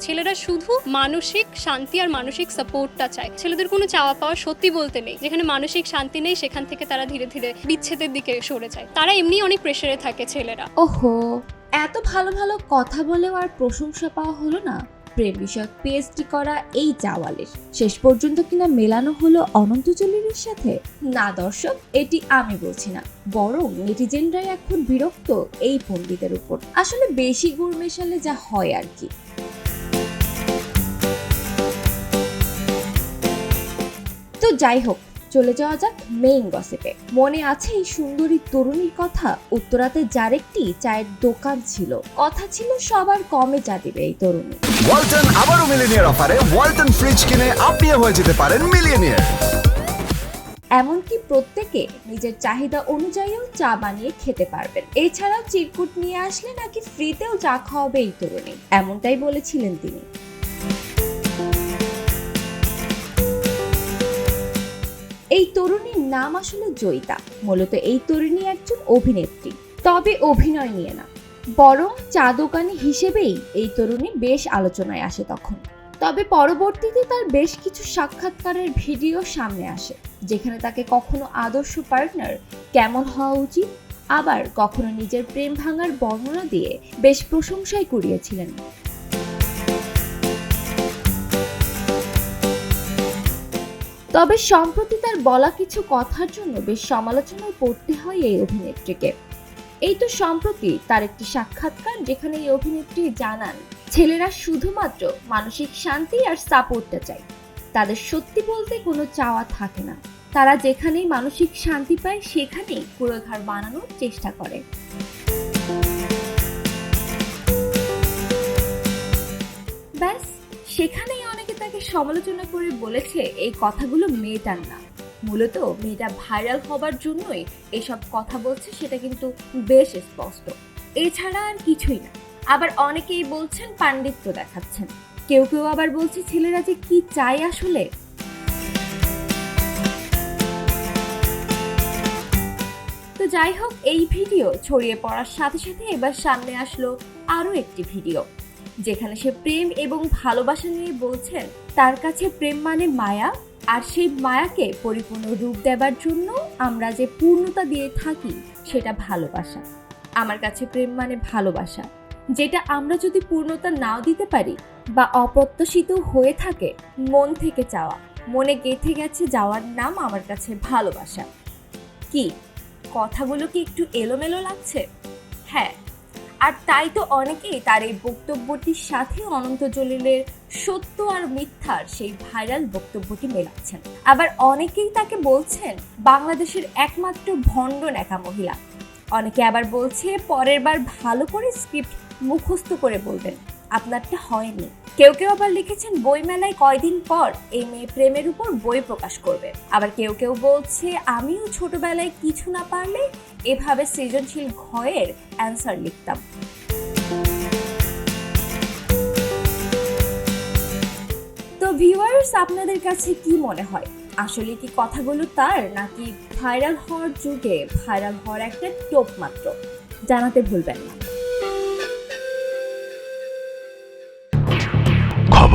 ছেলেরা শুধু মানসিক শান্তি আর মানসিক সাপোর্টটা চায়। ছেলেদের কোনো চাওয়া পাওয়া সত্যি বলতে নেই। যেখানে মানসিক শান্তি নেই, সেখান থেকে তারা ধীরে ধীরে বিচ্ছেদের দিকে সরে যায়। তারা এমনি অনেক প্রেশারে থাকে ছেলেরা। ওহো, এত ভালো ভালো কথা বলেও আর প্রশংসা পাওয়া হলো না। প্রেম বিষয়ক পিএইচডি করা এই চাওয়ালের শেষ পর্যন্ত কিনা মেলানো হলো অনন্ত জলিলের সাথে? না দর্শক, এটি আমি বলছি না। বরং নেটিজেনরাই এখন বিরক্ত এই পণ্ডিতের উপর। আসলে বেশি গুড় মেশালে যা হয় আর কি। যাই হোক চলে যাওয়া যাক মেইন গসিপে মনে আছে এই সুন্দরী তরুণীর কথা? উত্তরাতে যার একটি চায়ের দোকান ছিল। কথা ছিল সবার কমে চা দিবে এই তরুণী। ওয়ালটন আবারও মিলিনিয়ার অফারে। ওয়ালটন ফ্রিজ কিনে আপনিও হয়ে যেতে পারেন মিলিয়নিয়ার। এমনকি প্রত্যেকে নিজের চাহিদা অনুযায়ীও চা বানিয়ে খেতে পারবেন। এছাড়াও চিরকুট নিয়ে আসলে নাকি ফ্রিতেও চা খাওয়াবে এই তরুণী। এমনটাই বলেছিলেন তিনি। এই তরুণীর নাম আসলে জয়িতা। মূলত এই তরুণী একজন অভিনেত্রী। তবে অভিনয় নিয়ে না। বরং চা দোকানি হিসেবেই এই তরুণী বেশ আলোচনায় আসে তখন। তবে পরবর্তীতে তার বেশ কিছু সাক্ষাৎকারের ভিডিও সামনে আসে, যেখানে তাকে কখনো আদর্শ পার্টনার, কেমন হওয়া উচিত, আবার কখনো নিজের প্রেম ভাঙার বর্ণনা দিয়ে বেশ প্রশংসাই কুড়িয়েছিলেন। তবে সম্প্রতি তার বলা কিছু কথার জন্য বেশ সমালোচনায় পড়তে হয় এই অভিনেত্রীকে। এই তো সম্প্রতি তার একটি সাক্ষাৎকার যেখানে এই অভিনেত্রী জানান, ছেলেরা শুধুমাত্র মানসিক শান্তি আর সাপোর্টটা চায়। তাদের সত্যি বলতে কোনো চাওয়া থাকে না। তারা যেখানেই মানসিক শান্তি পায়, সেখানেই কুড়োঘর বানানোর চেষ্টা করে। ব্যাস, সেখানেই অনেকে তাকে সমালোচনা করে বলেছে, এই কথাগুলো মেয়েটার না। মূলত মেয়েটা ভাইরাল হবার জন্যই এসব কথা বলছে, সেটা কিন্তু বেশ স্পষ্ট। এছাড়া আর কিছুই না। আবার অনেকেই বলছেন পাণ্ডিত্য দেখাচ্ছেন। কেউ কেউ আবার বলছে ছেলেরা যে কি চায় আসলে? তো যাই হোক, এই ভিডিও ছড়িয়ে পড়ার সাথে সাথে এবার সামনে আসলো আরও একটি ভিডিও। যেখানে সে প্রেম এবং ভালোবাসা নিয়ে বলছেন, তার কাছে প্রেম মানে মায়া আর সেই মায়াকে পরিপূর্ণ রূপ দেবার জন্য আমরা যে পূর্ণতা দিয়ে থাকি, সেটা ভালোবাসা। আমার কাছে প্রেম মানে ভালোবাসা, যেটা আমরা যদি পূর্ণতা নাও দিতে পারি বা অপ্রত্যাশিত হয়ে থাকে মন থেকে চাওয়া, মনে গেঁথে গেছে যাওয়ার নাম আমার কাছে ভালোবাসা। কি? কথাগুলো কি একটু এলোমেলো লাগছে? আর তাই তো অনেকেই তার এই বক্তব্যটির সাথে অনন্ত জলিলের সত্য আর মিথ্যার সেই ভাইরাল বক্তব্যটি মেলাচ্ছেন। আবার অনেকেই তাকে বলছেন বাংলাদেশের একমাত্র ভণ্ড নেকা মহিলা। অনেকে আবার বলছে পরের বার ভালো করে স্ক্রিপ্ট মুখস্থ করে বলবেন। আপনারটা হয়নি। কেউ কেউ আবার লিখেছেন, বইমেলায় কয়দিন পর এই মেয়ে প্রেমের উপর বই প্রকাশ করবে। আবার কেউ কেউ বলছে, আমিও ছোটবেলায় কিছু না পারলে এভাবে সৃজনশীল ঘয়ের অ্যান্সার লিখতাম। তো ভিউয়ার্স আপনাদের কাছে কি মনে হয়? আসলে কি কথাগুলো তার, নাকি ভাইরাল হওয়ার যুগে ভাইরাল হওয়ার একটা টোপ মাত্র? জানাতে ভুলবেন না।